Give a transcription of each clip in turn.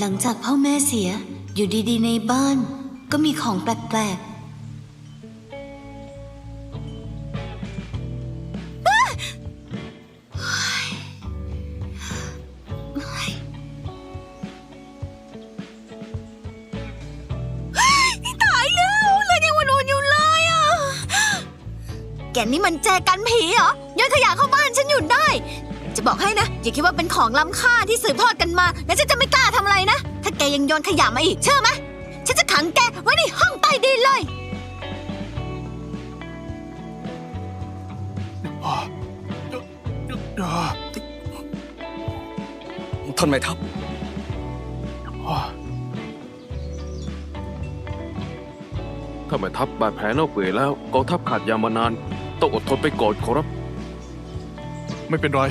หลังจากพ่อแม่เสียอยู่ดีๆ ในบ้าน ก็มีของแปลกๆตายแล้วเลยยังวันอยู่เลยอะแกนี่มันแจกันผีเหรอโยนขยะเข้าบ้านฉันอยู่ได้ จะบอกให้นะ อย่าคิดว่าเป็นของล้ำค่าที่สืบทอดกันมา แล้วฉันจะไม่กล้าทำอะไรนะ ถ้าแกยังโยนขยะมาอีกเชื่อไหมฉันจะขังแกไว้ในห้องใต้ดินเลย ท่านแม่ทัพ ถ้าแม่ทัพบาดแผลเน่าเปื่อยแล้วกองทัพขาดยามานาน ต้องอดทนไปก่อนขอรับ ไม่เป็นไร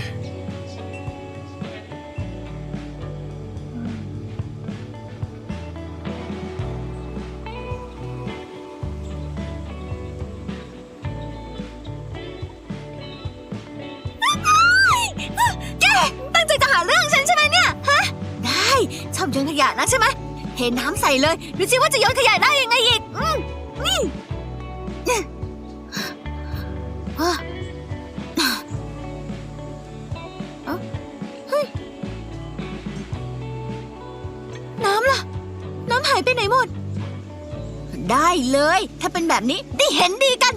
ส่เลย ดูสิว่าจะโยนขยะได้ยังไงอีกอืมนี่เอ้อเอ้าเฮ้ยน้ำล่ะ น้ำหายไปไหนหมด ได้เลย ถ้าเป็นแบบนี้ได้เห็นดีกัน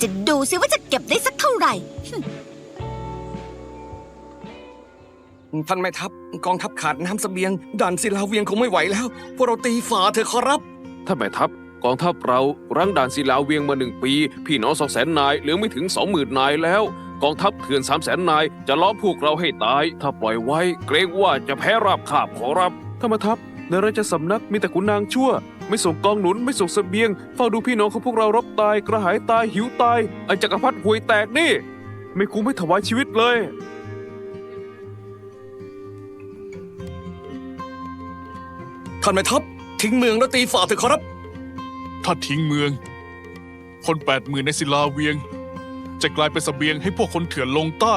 จะดูสิว่าจะเก็บได้สักเท่าไหร่ ท่านแม่ทัพกองทัพขาดน้ำเสบียงด่านศิลาเวียงคงไม่ไหวแล้ว พวกเราตีฝ่าเถอะขอรับถ้าแม่ทัพกองทัพเรารั้งด่านศิลาเวียงมาหนึ่งปี พี่น้องสองแสนนายเหลือไม่ถึงสองหมื่นนายแล้ว กองทัพเถื่อนสามแสนนายจะล้อมพวกเราให้ตาย ถ้าปล่อยไว้ เกรงว่าจะแพ้ราบคาบขอรับถ้าแม่ทัพในราชสำนักมีแต่ขุนนางชั่ว ไม่ส่งกองหนุนไม่ส่งเสบียงเฝ้าดูพี่น้องของพวกเรารบตาย กระหายตายหิวตายไอ้จักรพรรดิห่วยแตกนี่ ไม่คุ้มให้ถวายชีวิตเลย ท่านแม่ทัพทิ้งเมืองแล้วตีฝ่าเถอะขอรับ ถ้าทิ้งเมือง คนแปดหมื่นในศิลาเวียง จะกลายเป็นเสบียงให้พวกคนเถื่อนลงใต้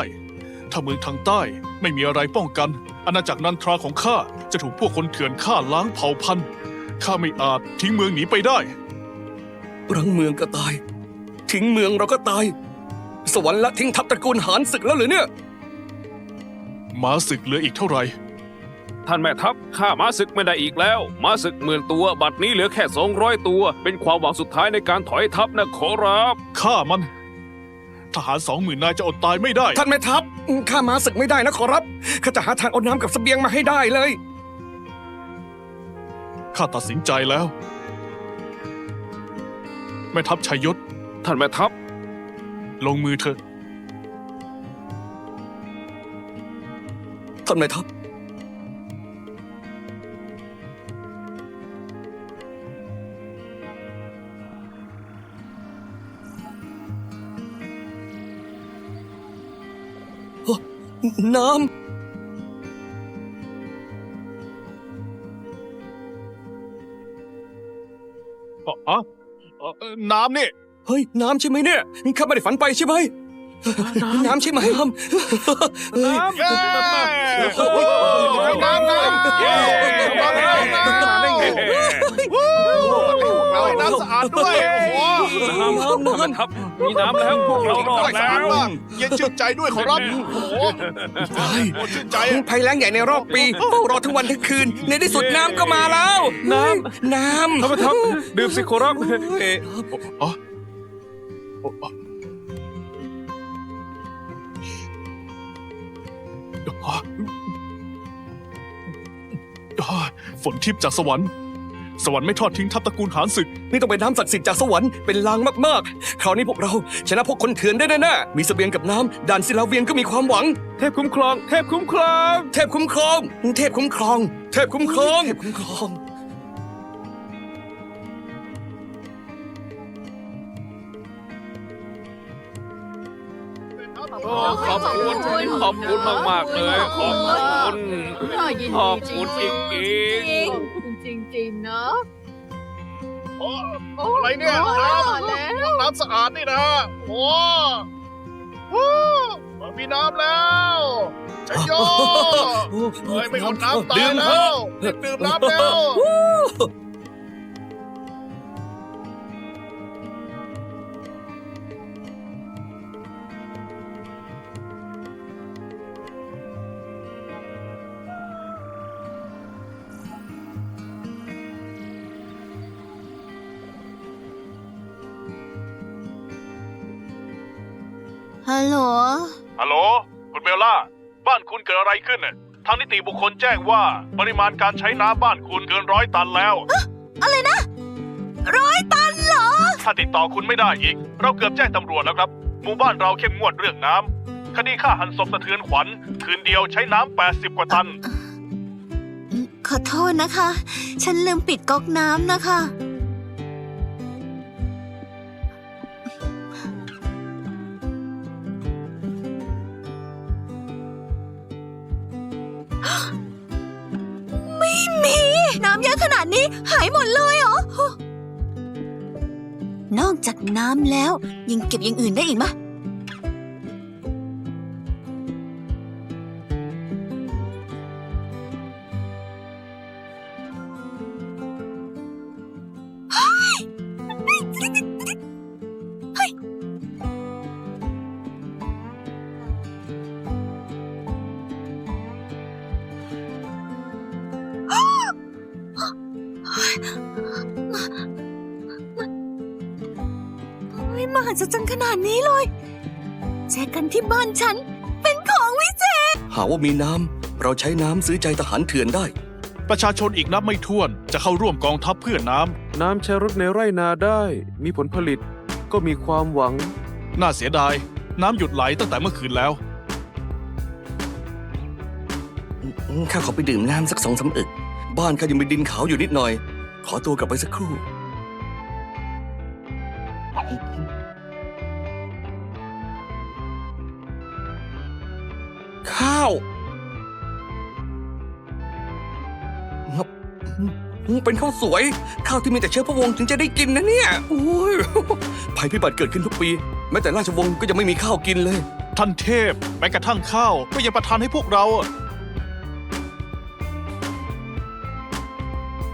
ถ้าเมืองทางใต้ไม่มีอะไรป้องกัน อาณาจักรนันทราของข้าจะถูกพวกคนเถื่อนฆ่าล้างเผ่าพันธุ์ข้าไม่อาจทิ้งเมืองหนีไปได้รังเมืองก็ตาย ทิ้งเมืองเราก็ตาย สวรรค์ละทิ้งทัพตระกูลหานศึกแล้วเหรือเนี่ยหมาศึกเหลืออีกเท่าไหร่ ท่านแม่ทัพข้าม้าศึกไม่ได้อีกแล้วม้าศึกหมื่นตัว บัดนี้เหลือแค่สองร้อยตัว เป็นความหวังสุดท้ายในการถอยทัพนะขอรับฆ่ามัน ทหารสองหมื่นนายจะอดตายไม่ได้ ท่านแม่ทัพข้ามาศึกไม่ได้นะขอรับข้าจะหาทางเอาน้ำกับเสบียงมาให้ได้เลย ข้าตัดสินใจแล้ว แม่ทัพชัยยศ ท่านแม่ทัพลงมือเถอะท่านแม่ทัพ น้ำอ๋ออ๋ออ๋อน้ำนี่ เฮ้ย น้ำใช่ไหมเนี่ยข้าไม่ได้ฝันไปใช่ไหม น้ำใช่ไหมน้ำเฮ้ยเย้น้ำน้ำเย้น้ำน้ำได้ไงเราให้น้ำสะอาดด้วยโอ้โหน้ำท่านแม่ทัพมีน้ำแล้วพวกเรารอดสะแล้อาดวมากเย็นชื่นใจด้วยขอรับโอ้โหโอ้โหชื่นใจอะภัยแล้งใหญ่ในรอบปีเฝ้ารอทั้งวันทั้งคืน ในที่สุดน้ำก็มาแล้วน้ำน้ำท่านแม่ทัพดื่มสิขอรับ เอ๊ะอ๋อฝนทิพย์จากสวรรค์ สวรรค์ไม่ทอดทิ้งทัพตระกูลหานศึก นี่ต้องเป็นน้ำศักดิ์สิทธิ์จากสวรรค์เป็นลางมากๆ คราวนี้พวกเราชนะพวกคนเถื่อนได้แน่ๆมีเสบียงกับน้ำด่านศิลาเวียงก็มีความหวัง เทพคุ้มครอง เทพคุ้มครอง เทพคุ้มครอง เทพคุ้มครอง เทพคุ้มครอง เทพคุ้มครอง โอ้ขอบคุณขอบคุณมากๆเลย ขอบคุณน่ายินขดีอบจคุณจริริงงๆขอบคุณจริงๆนะโอ้อะไรเนี่ยโอ้น้มาแล้วำน้ำสะอาดนี่นะโอ้มีน้ำแล้วชัยโยเฮ้ยไม่อดน้ำตายดื่มแล้เถอะวรีบดื่มน้ำแล้ว ฮัลโหล ฮัลโหล คุณเบลล่า บ้านคุณเกิดอะไรขึ้นน่ะทางนิติบุคคลแจ้งว่าปริมาณการใช้น้ำบ้านคุณเกินร้อยตันแล้ว อะไรนะ ร้อยตันเหรอ ถ้าติดต่อคุณไม่ได้อีก เราเกือบแจ้งตำรวจแล้วครับ หมู่บ้านเราเข้มงวดเรื่องน้ำคดีฆ่าหันศพสะเทือนขวัญ คืนเดียวใช้น้ำ80 กว่าตัน ขอโทษนะคะ ฉันลืมปิดก๊อกน้ำนะคะายหมดเลยเหรอ นอกจากน้ำแล้วยังเก็บอย่างอื่นได้อีกมะ ไม่มหัศจรรย์ขนาดนี้เลยแจกันที่บ้านฉัน เป็นของวิเศษ หาว่ามีน้ำ เราใช้น้ำซื้อใจทหารเถื่อนได้ ประชาชนอีกนับไม่ถ้วนจะเข้าร่วมกองทัพเพื่อน้น้ำใช้รถในไร่นาได้ มีผลผลิต ก็มีความหวังำ น่าเสียดาย น้ำหยุดไหลตั้งแต่เมื่อคืนแล้ว ข้าขอไปดื่มน้ำสักสองสามอึก บ้านข้ายังมีดินขาวอยู่นิดหน่อย ขอตัวกลับไปสักครู่ เป็นข้าวสวย ข้าวที่มีแต่เชื้อพระวงศ์ถึงจะได้กินนะเนี่ยโอ้ยภัยพิบัติเกิดขึ้นทุกปี แม้แต่ราชวงศ์ก็ยังไม่มีข้าวกินเลย ท่านเทพแม้กระทั่งข้าวก็ยังประทานให้พวกเราอะ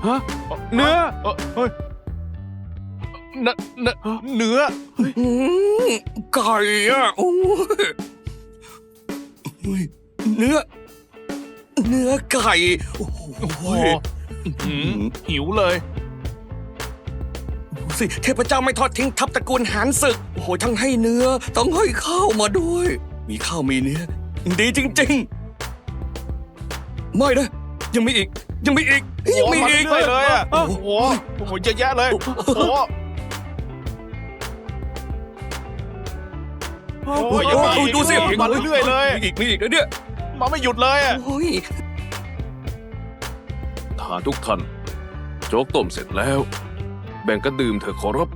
ฮะเนื้อเอ้ยเฮ้ยเนื้อเนื้อเนื้ออืมไก่อะโอ้ยโอ้ยเนื้อ เนื้อไก่ โอ้โหโอ้โหอื้อหือหิวเลย ดูสิเทพเจ้าไม่ทอดทิ้งทัพตระกูลหานศึก โอ้โหทั้งให้เนื้อ ต้องให้ข้าวมาด้วย มีข้าวมีเนื้อ ดีจริง ๆ ไม่นะ ยังมีอีก ยังมีอีก ยังมีอีกโอ้โหมาเรื่อยๆเลยอะโอ้โอ้โหโหโอ้โหเยอะแยะเลยโอ้โหโอ้โอ้ยยยังมีอีกดูสิ มาเรื่อยๆเลย มีอีกมีอีกนะเนี่ย มาไม่หยุดเลยอะโอ้ยท หารทุกท่าน โจ๊กต้มเสร็จแล้ว แบ่งกันดื่มเถอะขอรับ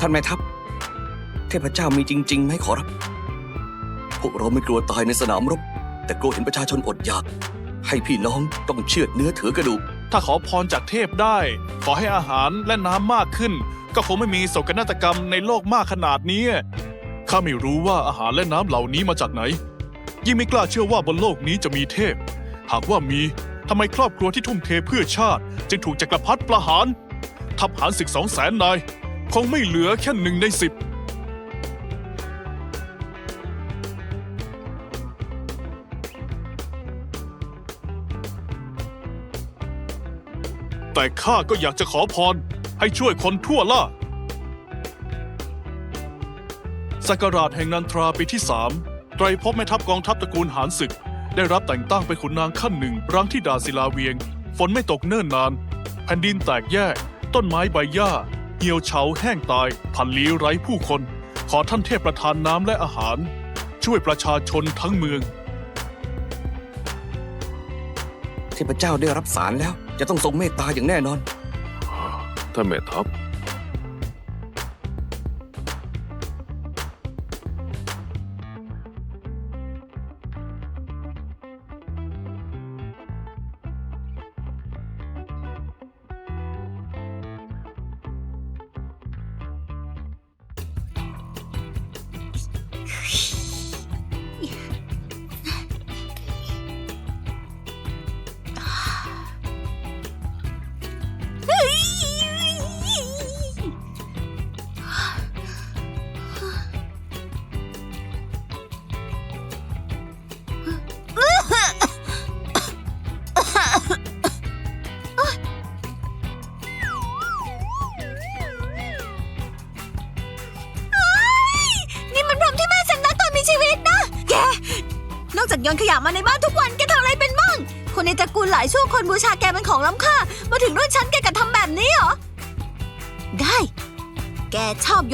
ท่านแม่ทัพ เทพเจ้ามีจริงๆไหมขอรับ พวกเราไม่กลัวตายในสนามรบ แต่กลัวเห็นประชาชนอดอยาก ให้พี่น้องต้องเชือดเนื้อถือกระดูก ถ้าขอพรจากเทพได้ ขอให้อาหารและน้ำมากขึ้น ก็คงไม่มีโศกนาฏกรรมในโลกมากขนาดนี้ข้าไม่รู้ว่าอาหารและน้ำเหล่านี้มาจากไหน ยิ่งไม่กล้าเชื่อว่าบนโลกนี้จะมีเทพ หากว่ามีทำไมครอบครัวที่ทุ่มเทเพื่อชาติ จึงถูกจักรพรรดิประหารทัพหารศึกสองแสนนาย คงไม่เหลือแค่หนึ่งในสิบ แต่ข้าก็อยากจะขอพร ให้ช่วยคนทั่วล่าสักราชแห่งนันทราปีที่สามไตรภพแม่ทัพกองทัพตระกูลหานศึก ได้รับแต่งตั้งเป็นขุนนางขั้นหนึ่งรังที่ดาศิลาเวียง ฝนไม่ตกเนิ่นนาน แผ่นดินแตกแยก ต้นไม้ใบหญ้า เหี่ยวเฉาแห้งตาย พันลี้ไร้ผู้คน ขอท่านเทพประทานน้ำและอาหาร ช่วยประชาชนทั้งเมืองเทพเจ้าได้รับสารแล้ว จะต้องทรงเมตตาอย่างแน่นอน ท่านแม่ทัพ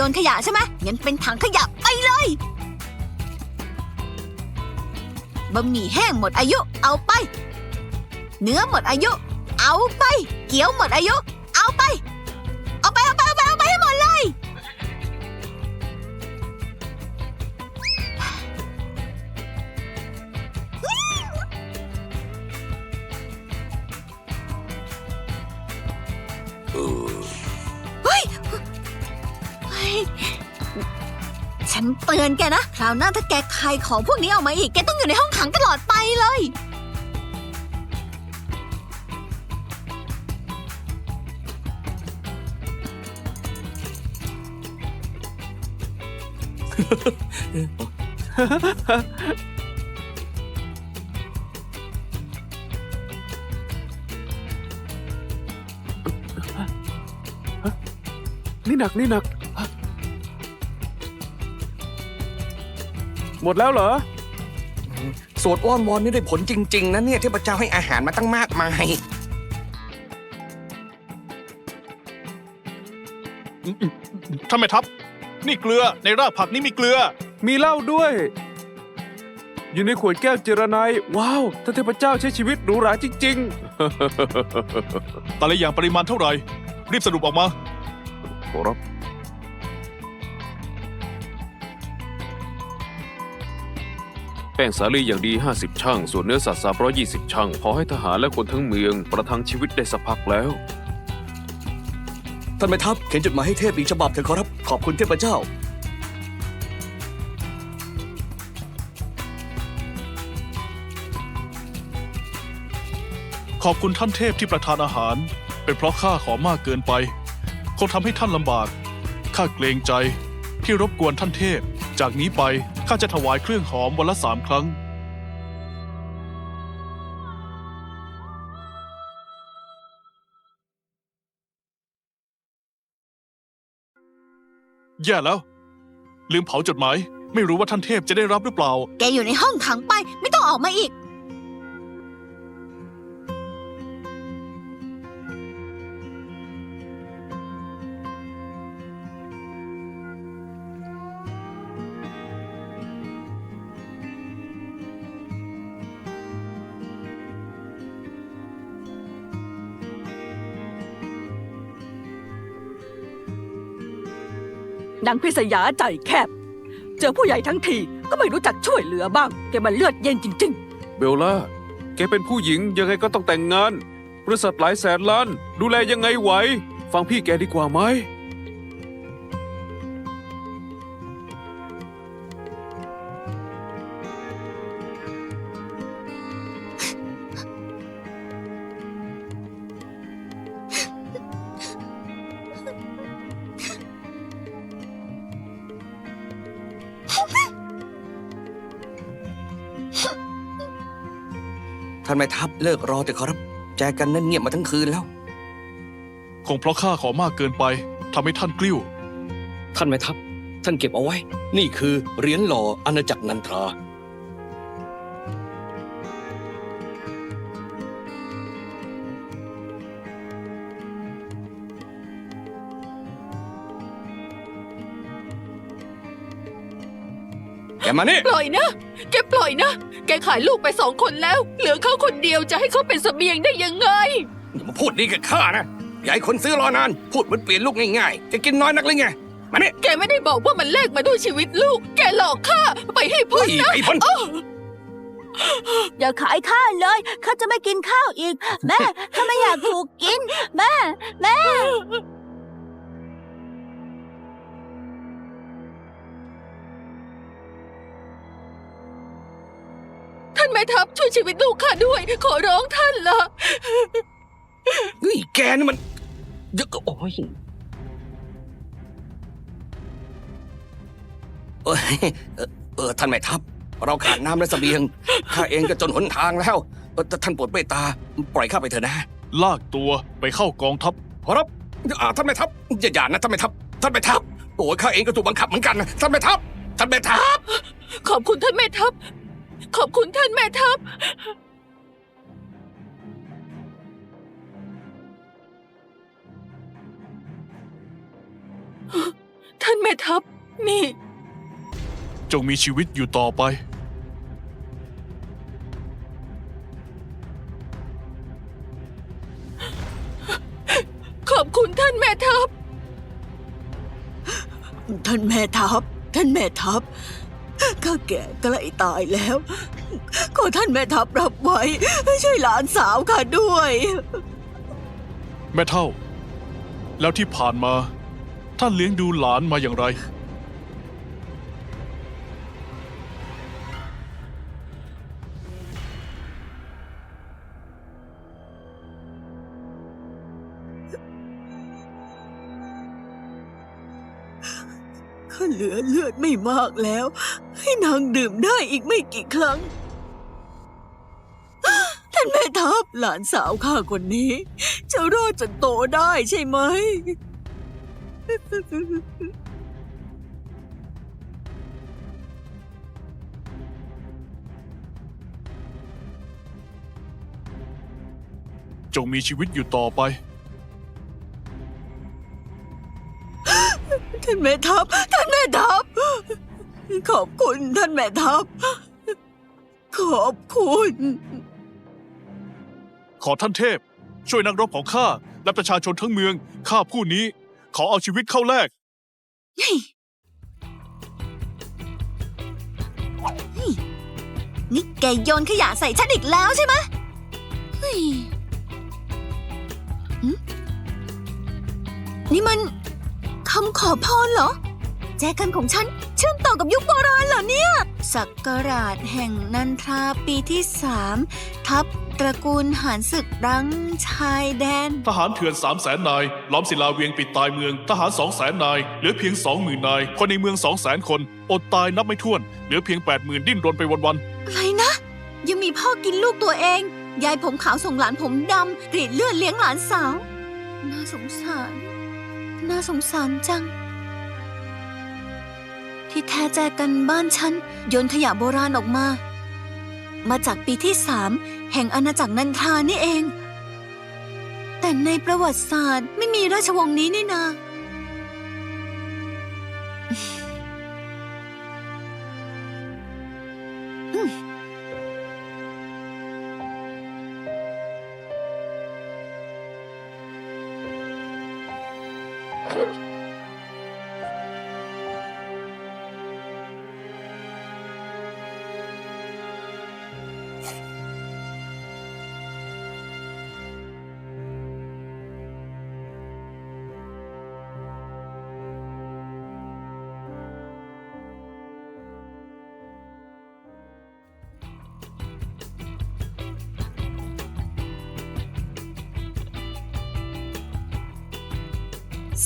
นขยะใช่ไหมงั้นเป็นถังขยะไปเลยบะหมี่แห้งหมดอายุ เอาไป เนื้อหมดอายุ เอาไป เกี๊ยวหมดอายุ อนแกนะ คราวหน้าถ้าแกใครของพวกนี้ออกมาอีก แกต้องอยู่ในห้องขังตลอดไปเลย นี่หนักนี่หนัก หมดแล้วเหรอ สวดอ้อนวอนนี่ได้ผลจริง ๆ นะเนี่ยเทพเจ้าให้อาหารมาตั้งมากมาย ท่านแม่ทัพ นี่เกลือในรากผักนี่มีเกลือ มีเหล้าด้วย อยู่ในขวดแก้วเจรไนายว้าวท่านเทพเจ้าใช้ชีวิตหรูหราจริงแต่ละอย่างปริมาณเท่าไหร่ รีบสรุปออกมาๆขอรับ แป้งสาลีอย่างดี 50 ช่าง ส่วนเนื้อสัตว์320 ช่าง พอให้ทหารและคนทั้งเมืองประทังชีวิตได้สักพักแล้ว ท่านแม่ทัพเขียนจดหมายให้เทพอีกฉบับเถอะขอรับ ขอบคุณเทพเจ้า ขอบคุณท่านเทพที่ประทานอาหาร เป็นเพราะข้าขอมากเกินไป คงทำให้ท่านลำบาก ข้าเกรงใจที่รบกวนท่านเทพ จากนี้ไป ข้าจะถวายเครื่องหอมวันละสามครั้ง แย่แล้ว ลืมเผาจดหมาย ไม่รู้ว่าท่านเทพจะได้รับหรือเปล่า แกอยู่ในห้องขังไป ไม่ต้องออกมาอีก นางพิษยาใจแคบ เจอผู้ใหญ่ทั้งทีก็ไม่รู้จักช่วยเหลือบ้าง แกมันเลือดเย็นจริง เบลล่า แกเป็นผู้หญิงยังไงก็ต้องแต่งงาน บริษัทหลายแสนล้าน ดูแลยังไงไหว ฟังพี่แกดีกว่าไหม ม่ทัพเลิกรอเถอะขอรับ แจกันนั่นเงียบมาทั้งคืนแล้ว คงเพราะข้าขอมากเกินไปทำให้ท่านกลิ้ว ท่านแม่ทัพ ท่านเก็บเอาไว้ นี่คือเหรียญหล่ออาณาจักรนันทรา มานี่ ปล่อยนะ แกปล่อยนะ แกขายลูกไปสองคนแล้ว เหลือเขาคนเดียวจะให้เขาเป็นเสบียงได้ยังไง อย่ามาพูดดีกับข้านะอย่าให้คนซื้อรอนาน พูดเหมือนเปลี่ยนลูกง่ายๆจะกินน้อยนักเลยไง มานี่แกไม่ได้บอกว่ามันแลกมาด้วยชีวิตลูก แกหลอกข้าไปให้พ้เฮ้นยนะ ไอ้พันๆอย่าขายข้าเลย ข้าจะไม่กินข้าวอีก แม่ ข้าไม่อยากถูกกิน แม่ แม่านแม่ทัพช่วยชีวิตลูกข้าด้วย ขอร้องท่านละเฮ้ยแกนี่มันเยอะก็โอ้ยเอ้ยเออเออท่านแม่ทัพ เราขาดน้ำและเสบียงข้าเองก็จนหนทางแล้วเออแต่ท่านโปรดเมตตา ปล่อยข้าไปเถอะนะลากตัวไปเข้ากองทัพขอรับอ่าท่านแม่ทัพอย่าอย่านะท่านแม่ทัพท่านแม่ทัพโอ้ยข้าเองก็ถูกบังคับเหมือนกันนะท่านแม่ทัพท่านแม่ทัพ ขอบคุณท่านแม่ทัพ ขอบคุณท่านแม่ทัพ ท่านแม่ทัพ นี่ จงมีชีวิตอยู่ต่อไป ขอบคุณท่านแม่ทัพ ท่านแม่ทัพ ท่านแม่ทัพ ข้าแก่ใกล้ตายแล้ว ขอท่านแม่ทัพรับไว้ ช่วยหลานสาวข้าด้วย แม่เท่า แล้วที่ผ่านมา ท่านเลี้ยงดูหลานมาอย่างไร ลือเลือดไม่มากแล้ว ให้นางดื่มได้อีกไม่กี่ครั้ง ท่านแม่ทัพหลานสาวข้าคนนี้ จะรอดจนโตได้ใช่ไหม จงมีชีวิตอยู่ต่อไปานแม่ทัพ ท่านแม่ทัพ ขอบคุณท่านแม่ทัพ ขอบคุณ ขอท่านเทพ ช่วยนักรบของข้าและประชาชนทั้งเมืองข้าผู้นี้ ขอเอาชีวิตเข้าแลกนี่แกโยนขยะใส่ฉันอีกแล้วใช่ไหมเฮ้ยหึนี่มัน คำขอพรเหรอ แจกันของฉันเชื่อมต่อกับยุคโบราณเหรอเนี่ยสักการาชแห่งนันทราปีที่สามทัพตระกูลหานศึกรังชายแดน ทหารเถื่อนสามแสนนาย ล้อมศิลาเวียงปิดตายเมือง ทหารสองแสนนาย เหลือเพียงสองหมื่นนาย คนในเมืองสองแสนคน อดตายนับไม่ถ้วน เหลือเพียงแปดหมื่นดิ้นรนไปวันอะไรนะ ยังมีพ่อกินลูกตัวเอง ยายผมขาวส่งหลานผมดำกรีดเลือดเลี้ยงหลานสาว น่าสงสาร น่าสงสารจัง ที่แท้แจกันบ้านฉันโยนขยะโบราณออกมา มาจากปีที่สามแห่งอาณาจักรนันทานี่เอง แต่ในประวัติศาสตร์ไม่มีราชวงศ์นี้นี่นา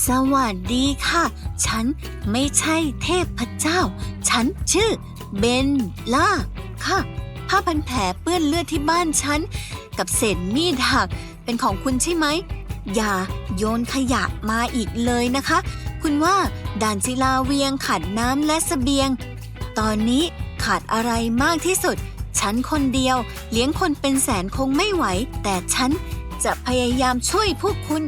สวัสดีค่ะ ฉันไม่ใช่เทพเจ้า ฉันชื่อเบนล่าค่ะ ผ้าพันแผลเปื้อนเลือดที่บ้านฉัน กับเศษมีดหัก เป็นของคุณใช่ไหม อย่าโยนขยะมาอีกเลยนะคะ คุณว่าด่านศิลาเวียงขาดน้ำและเสบียง ตอนนี้ขาดอะไรมากที่สุด ฉันคนเดียว เลี้ยงคนเป็นแสนคงไม่ไหว แต่ฉันจะพยายามช่วยพวกคุณ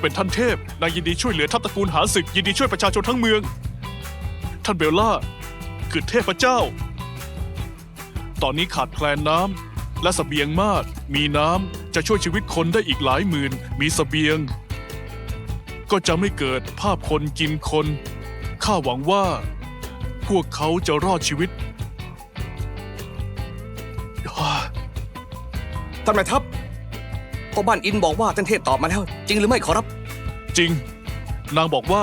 เป็นท่านเทพ นายยินดีช่วยเหลือทัพตระกูลหาศึก ยินดีช่วยประชาชนทั้งเมือง ท่านเบลล่า คือเทพเจ้า ตอนนี้ขาดแคลนน้ำและสเสบียงมาก มีน้ำจะช่วยชีวิตคนได้อีกหลายหมื่น มีสเสบียง ก็จะไม่เกิดภาพคนกินคน ข้าหวังว่า พวกเขาจะรอดชีวิตท่านแม่ทัพ พ่อบ้านอินบอกว่าท่านเทพตอบมาแล้ว จริงหรือไม่ขอรับ จริง นางบอกว่า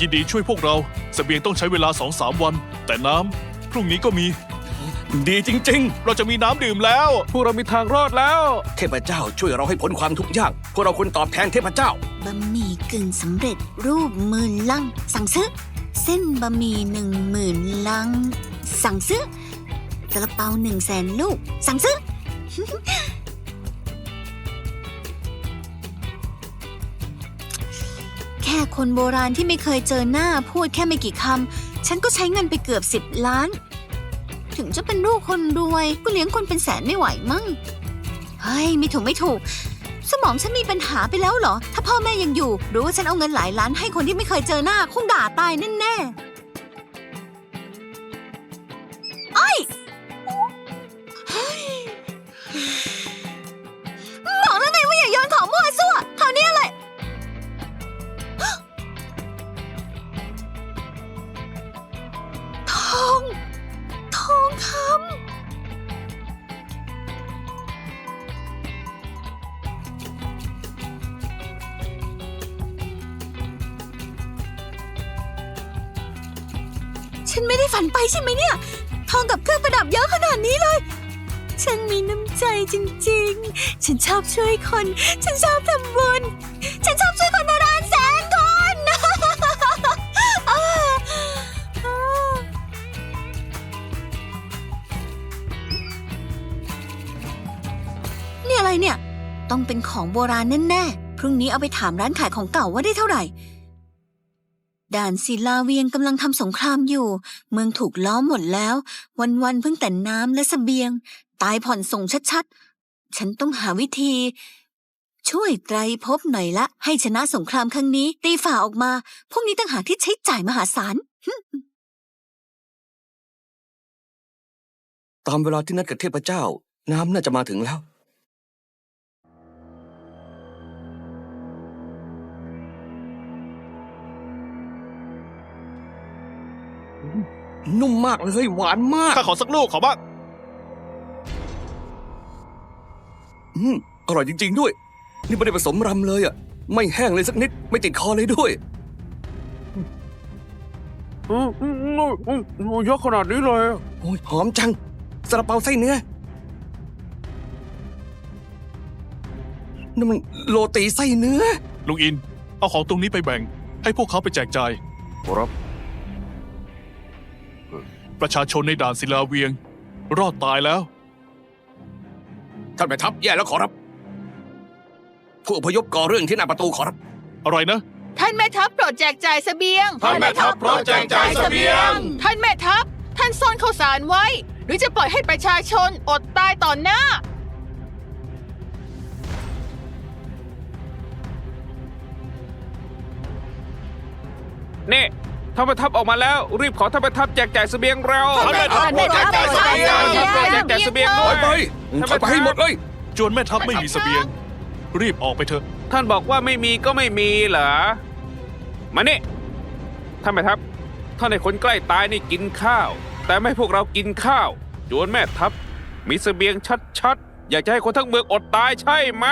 ยินดีช่วยพวกเราเสบียงต้องใช้เวลาสองสามวัน แต่น้ำพรุ่งนี้ก็มี ดีจริงเราจะมีน้ำดื่มแล้ว พวกเรามีทางรอดแล้วๆเทพเจ้าช่วยเราให้พ้นความทุกข์ยากพวกเราควรตอบแทนเทพเจ้าบะหมี่กึ่งสำเร็จรูปหมื่นลัง สั่งซื้อ เส้นบะหมี่หนึ่งหมื่นลัง สั่งซื้อ กระเป๋าหนึ่งแสนลูก สั่งซื้อ ค่คนโบราณที่ไม่เคยเจอหน้าพูดแค่ไม่กี่คำ ฉันก็ใช้เงินไปเกือบสิบล้าน ถึงจะเป็นลูกคนรวยก็เลี้ยงคนเป็นแสนไม่ไหวมั้ง เฮ้ย ไม่ถูกไม่ถูก สมองฉันมีปัญหาไปแล้วเหรอ ถ้าพ่อแม่ยังอยู่ รู้ว่าฉันเอาเงินหลายล้านให้คนที่ไม่เคยเจอหน้าคงด่าตายแน่ๆ ฉันไม่ได้ฝันไปใช่ไหมเนี่ย ทองกับเครื่องประดับเยอะขนาดนี้เลย ฉันมีน้ำใจจริงๆ ฉันชอบช่วยคน ฉันชอบทำบุญ ฉันชอบช่วยคนมาล้านแสนคน นี่อะไรเนี่ย ต้องเป็นของโบราณแน่ๆ พรุ่งนี้เอาไปถามร้านขายของเก่าว่าได้เท่าไหร่ ด่านศิลาเวียงกำลังทำสงครามอยู่ เมืองถูกล้อมหมดแล้ว วันๆเพิ่งแต่น้ำและสเสบียง ตายผ่อนส่งชัดๆ ฉันต้องหาวิธี ช่วยไตรภพหน่อยละ ให้ชนะสงครามครั้งนี้ ตีฝ่าออกมา พวกนี้ต่างหากที่ใช้จ่ายมหาศาลตามเวลาที่นัดกับเทพเจ้า น้ำน่าจะมาถึงแล้ว นุ่มมากเลยหวานมากข้าขอสักลูกขอบ้างอืมอร่อยจริง ๆ ด้วย นี่ไม่ได้ผสมรำเลยอะ ไม่แห้งเลยสักนิด ไม่ติดคอเลยด้วยอืมอืมอืมอืมอืมเยอะขนาดนี้เลยอะโอ้ยหอมจังซาลาเปาไส้เนื้อนั่นมันโรตีไส้เนื้อ ลุงอิน เอาของตรงนี้ไปแบ่ง ให้พวกเขาไปแจกจ่ายครับ ประชาชนในด่านศิลาเวียง รอดตายแล้ว ท่านแม่ทัพแย่แล้วขอรับ ผู้อพยพก่อเรื่องที่หน้าประตูขอรับ อะไรนะ ท่านแม่ทัพโปรดแจกจ่ายเสบียง ท่านแม่ทัพโปรดแจกจ่ายเสบียง ท่านแม่ทัพ ท่านซ่อนข้าวสารไว้ หรือจะปล่อยให้ประชาชนอดตายต่อหน้า นี่ ท่านประทับออกมาแล้ว รีบขอท่านประทับแจกจ่ายเสบียงเร็วท่านแม่ทัพท่านแม่ทัพโปรดแจกจ่ายเสบียงแจกจ่ายเสบียงถด้อวยยไปถอยไปให้หมดเลย จวนแม่ทัพไม่มีเสบียง รีบออกไปเถอะ ท่านบอกว่าไม่มีก็ไม่มีเหรอ มานี่ท่านแม่ทัพท่านให้คนใกล้ตายนี่กินข้าว แต่ไม่ให้พวกเรากินข้าวจวนแม่ทัพมีเสบียงชัดๆ อยากจะให้คนทั้งเมืองอดตายใช่ไหม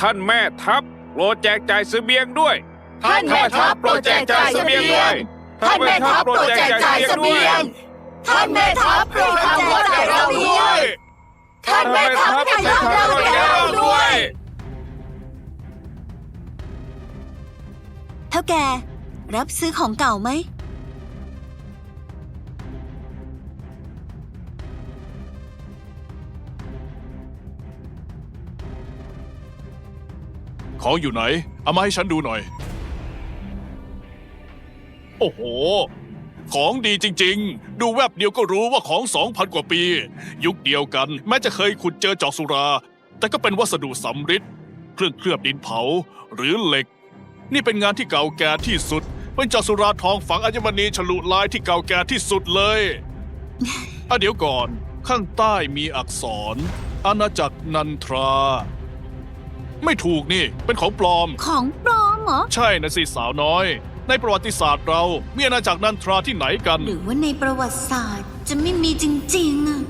ท่านแม่ทัพโปรดแจกจ่ายเสบียงด้วย ท่านแม่ทัพโปรดแจกจ่ายเสบียงด้วยท่านแม่ทัพโปรดแจกจ่ายเสบียง ท่านแม่ทัพโปรดทำว่าแต่เราด้วยท่านแม่ทัพโปรดทำว่าแต่เราด้วยเท่าแกรับซื้อของเก่าไหมของอยู่ไหน เอามาให้ฉันดูหน่อย โอ้โห ของดีจริง ๆ ดูแวบเดียวก็รู้ว่าของสองพันกว่าปี ยุคเดียวกัน แม้จะเคยขุดเจอจอกสุรา แต่ก็เป็นวัสดุสำริดเครื่องเคลือบดินเผา หรือเหล็ก นี่เป็นงานที่เก่าแก่ที่สุด เป็นจอกสุราทองฝังอัญมณีฉลุลายที่เก่าแก่ที่สุดเลยอะเดี๋ยวก่อนข้างใต้มีอักษร อาณาจักรนันทรา ไม่ถูกนี่เป็นของปลอม ของปลอมเหรอ ใช่นะสิสาวน้อย ในประวัติศาสตร์เรามีอาณาจักรนันทราที่ไหนกัน หรือว่าในประวัติศาสตร์จะไม่มีจริงๆอะ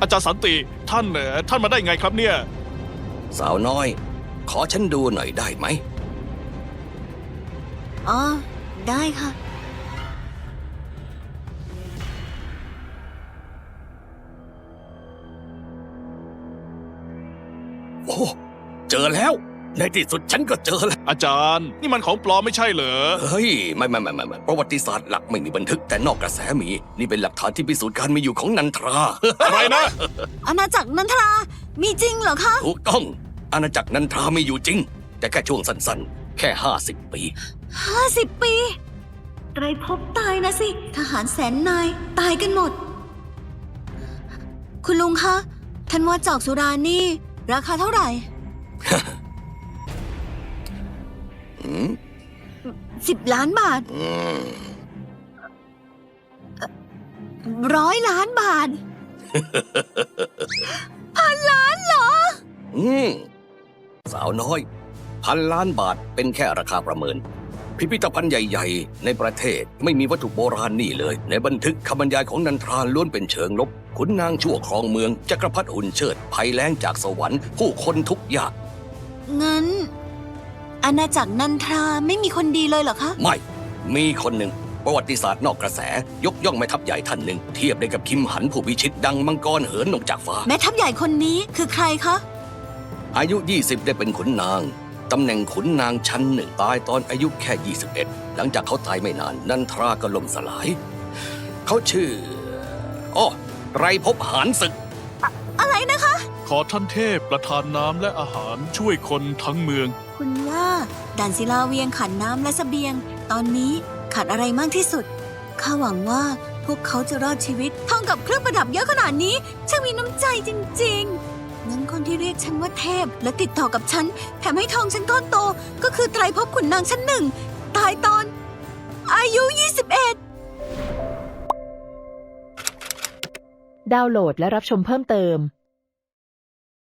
อาจารย์สันติท่านเอ่อท่านมาได้ไงครับเนี่ย สาวน้อย ขอฉันดูหน่อยได้ไหม อ๋อ ได้ค่ะ โอ้ เจอแล้ว ในที่สุดฉันก็เจอแล้วอาจารย์ นี่มันของปลอมไม่ใช่เหรอ เฮ้ย ไม่ไม่ไม่ไม่ไม่ประวัติศาสตร์หลักไม่มีบันทึกแต่นอกกระแสมี นี่เป็นหลักฐานที่พิสูจน์การมีอยู่ของนันทรา อะไรนะ อาณาจักรนันทรา มีจริงเหรอคะ ถูกต้อง อาณาจักรนันทรามีอยู่จริง แต่แค่ช่วงสั้นๆ แค่ห้าสิบปีห้าสิบปีไตรภพตายนะสิ ทหารแสนนายตายกันหมด คุณลุงคะท่านว่าจอกสุรานี่ ราคาเท่าไหร่อืม สิบล้านบาทอืมร้อยล้านบาทอืมสาวน้อย พันล้านบาทเป็นแค่ราคาประเมิน พิพิธภัณฑ์ใหญ่ ๆ ในประเทศไม่มีวัตถุโบราณนี่เลย ในบันทึกคำบรรยายของนันทราล้วนเป็นเชิงลบขุนนางชั่วครองเมืองจักรพรรดิหุ่นเชิดภัยแล้งจากสวรรค์ ผู้คนทุกข์ยากงั้น อาณาจักรนันทราไม่มีคนดีเลยเหรอคะ ไม่ มีคนหนึ่ง ประวัติศาสตร์นอกกระแส ยกย่องแม่ทัพใหญ่ท่านหนึ่ง เทียบได้กับคิมหันผู้พิชิตดังมังกรเหินลงจากฟ้า แม่ทัพใหญ่คนนี้คือใครคะ อายุ 20 ได้เป็นขุนนาง ตำแหน่งขุนนางชั้นหนึ่งตายตอนอายุแค่ 21 หลังจากเขาตายไม่นาน นันทราก็ล่มสลาย เขาชื่ออ้อไรภพหานศึก อะไรนะคะ ขอท่านเทพประทานน้ำและอาหารช่วยคนทั้งเมือง คุณว่าด่านศิลาเวียงขาดน้ำและเสบียง ตอนนี้ขาดอะไรมากที่สุด ข้าหวังว่าพวกเขาจะรอดชีวิตท่องกับเครื่องประดับเยอะขนาดนี้ช่างมีน้ำใจจริงๆ งั้นคนที่เรียกฉันว่าเทพและติดต่อกับฉัน แถมให้ทองฉันก้อนโต ก็คือไตรภพขุนนางชั้นหนึ่ง ตายตอน อายุ 21 ดาวน์โหลดและรับชมเพิ่มเติม